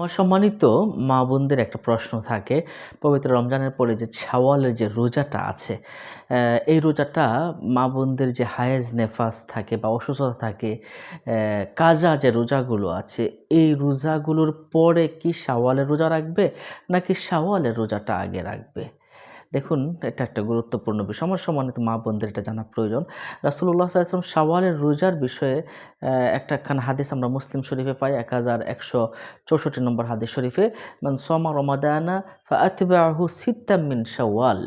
আমার সম্মানিত মা বোনদের একটা প্রশ্ন থাকে। পবিত্র রমজানের পরে যে ছাওয়ালের যে রোজাটা আছে এই রোজাটা মা বোনদের যে হায়েজ নেফাস থাকে বা অসুস্থতা থাকে কাজা যে রোজাগুলো আছে, এই রোজাগুলোর পরে কি সাওয়ালের রোজা রাখবে নাকি সাওয়ালের রোজাটা আগে রাখবে? দেখুন, এটা একটা গুরুত্বপূর্ণ বিষয়। আমার সম্মানিত মা বোনদের এটা জানা প্রয়োজন। রাসুল্লাহ সাল্লাম শাওয়ালের রোজার বিষয়ে একটা খান হাদিস আমরা মুসলিম শরীফে পাই, এক হাজার একশো চৌষট্টি নম্বর হাদিস শরীফে মানে সোমা রমাদানা ফা আতিবাহু সিত্তামিন শাওয়াল।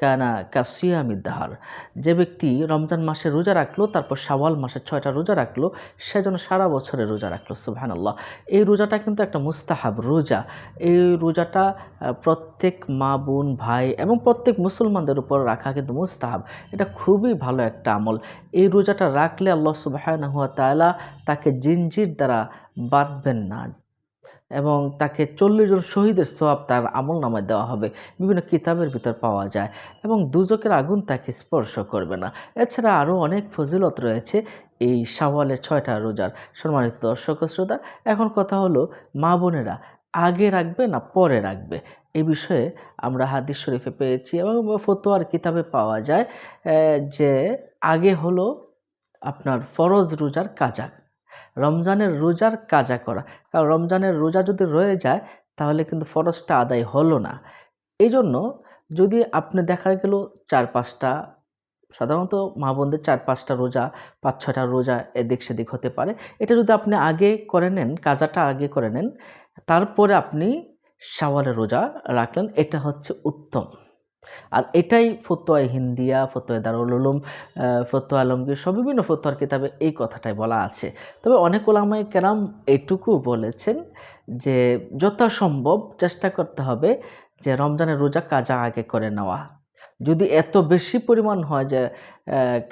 কানা কাসিয়ামিদাহার যে ব্যক্তি রমজান মাসে রোজা রাখল, তারপর শাওয়াল মাসে ছয়টা রোজা রাখল, সে যেন সারা বছরে রোজা রাখল, সুবহানাল্লাহ। এই রোজাটা কিন্তু একটা মুস্তাহাব রোজা। এই রোজাটা প্রত্যেক মা বোন, ভাই এবং প্রত্যেক মুসলমানদের উপর রাখা কিন্তু মুস্তাহাব। এটা খুবই ভালো একটা আমল। এই রোজাটা রাখলে আল্লাহ সুবাহানহুয়া হুয়া তাকে জিনজির দ্বারা বাঁধবেন না। এবং তাকে চল্লিশ জন শহীদের সওয়াব তার আমল নামায় দেওয়া হবে। বিভিন্ন কিতাবের ভিতর পাওয়া যায় এবং দুজকের আগুন তাকে স্পর্শ করবে না। এছাড়া আরও অনেক ফজিলত রয়েছে এই শাওয়ালের ছয়টা রোজার। সম্মানিত দর্শক শ্রোতা, এখন কথা হলো মা বোনেরা আগে রাখবে না পরে রাখবে? এই বিষয়ে আমরা হাদিস শরীফে পেয়েছি এবং ফতোয়ার কিতাবে পাওয়া যায় যে আগে হলো আপনার ফরজ রোজার কাজা রমজানের রোজার কাজা করা। কারণ রমজানের রোজা যদি রয়ে যায়, তাহলে কিন্তু ফরজটা আদায় হলো না। এই জন্য যদি আপনি দেখা গেল চার পাঁচটা, সাধারণত মা বোনদের চার পাঁচটা রোজা, পাঁচ ছটা রোজা এদিক সেদিক হতে পারে। এটা যদি আপনি আগে করে নেন, কাজাটা আগে করে নেন, তারপরে আপনি শাওয়ালের রোজা রাখলেন, এটা হচ্ছে উত্তম। আর এটাই ফতোয়া হিন্দিয়া, ফতোয়া দারুল উলুম ফতোয়া আলমগীর, সব বিভিন্ন ফতোয়ার কিতাবে এই কথাটাই বলা আছে। তবে অনেক ওলামাই কেরাম এটুকু বলেছেন যে যথাসম্ভব চেষ্টা করতে হবে যে রমজানের রোজা কাজা আগে করে নেওয়া। যদি এত বেশি পরিমাণ হয় যে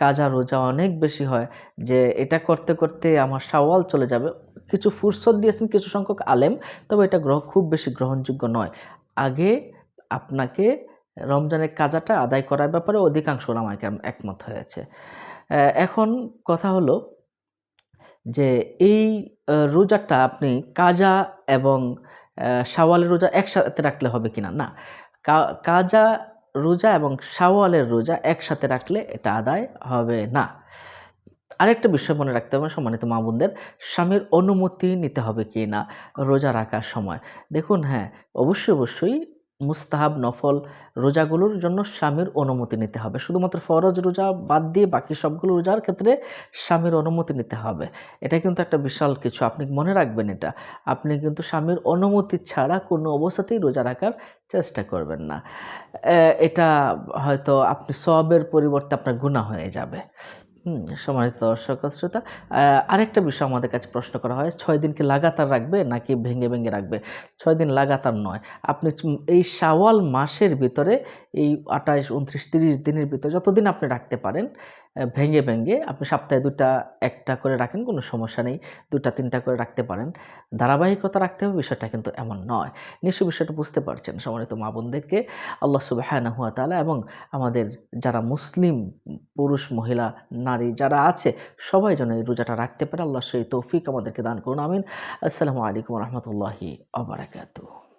কাজা রোজা অনেক বেশি হয় যে, এটা করতে করতে আমার সাওয়াল চলে যাবে। কিছু ফুরসত দিয়েছেন কিছু সংখ্যক আলেম, তবে এটা গ্রহ, খুব বেশি গ্রহণযোগ্য নয়। আগে আপনাকে রমজানের কাজাটা আদায় করার ব্যাপারে অধিকাংশ ওলামাকে একমত হয়েছে। এখন কথা হলো যে এই রোজাটা আপনি কাজা এবং শাওয়ালের রোজা একসাথে রাখলে হবে কিনা? না। কাজা রোজা এবং শাওয়ালের রোজা একসাথে রাখলে এটা আদায় হবে না। আরেকটা বিষয় মনে রাখতে হবে সম্মানিত মা বোনদের স্বামীর অনুমতি নিতে হবে কি না রোজা রাখার সময়? দেখুন হ্যাঁ অবশ্যই অবশ্যই মুস্তাহাব, নফল রোজাগুলোর জন্য স্বামীর অনুমতি নিতে হবে। শুধুমাত্র ফরজ রোজা বাদ দিয়ে বাকি সবগুলো রোজার ক্ষেত্রে স্বামীর অনুমতি নিতে হবে। এটা কিন্তু একটা বিশাল কিছু, আপনি মনে রাখবেন এটা। আপনি কিন্তু স্বামীর অনুমতি ছাড়া কোনো অবস্থাতেই রোজা রাখার চেষ্টা করবেন না। এটা হয়তো আপনি সবের পরিবর্তে আপনার গুণা হয়ে যাবে। হুম দর্শক শ্রোতা। আরেকটা বিষয় আমাদের কাছে প্রশ্ন করা হয়, ছয় দিনকে লাগাতার রাখবে নাকি ভেঙে ভেঙে রাখবে? ছয় দিন লাগাতার নয়। আপনি এই শাওয়াল মাসের ভিতরে, এই আঠাশ উনত্রিশ তিরিশ দিনের ভিতরে যতদিন আপনি রাখতে পারেন ভেঙে ভেঙে আপনি সপ্তাহে দুটা, একটা করে রাখেন, কোনো সমস্যা নেই। দুটা, তিনটা করে রাখতে পারেন। ধারাবাহিকতা রাখতে হবে, বিষয়টা কিন্তু এমন নয়। নিশ্চয় বিষয়টা বুঝতে পারছেন সম্মানিত মা বোনদেরকে। আল্লাহ সুবাহানা হুয়া তালা এবং আমাদের যারা মুসলিম, পুরুষ, মহিলা, নারী যারা আছে, সবাই যেন এই রোজাটা রাখতে পারে। আল্লাহ সেই তৌফিক আমাদেরকে দান করুন। আমিন। আসসালামু আলাইকুম রহমতুল্লাহি আবরাকাতু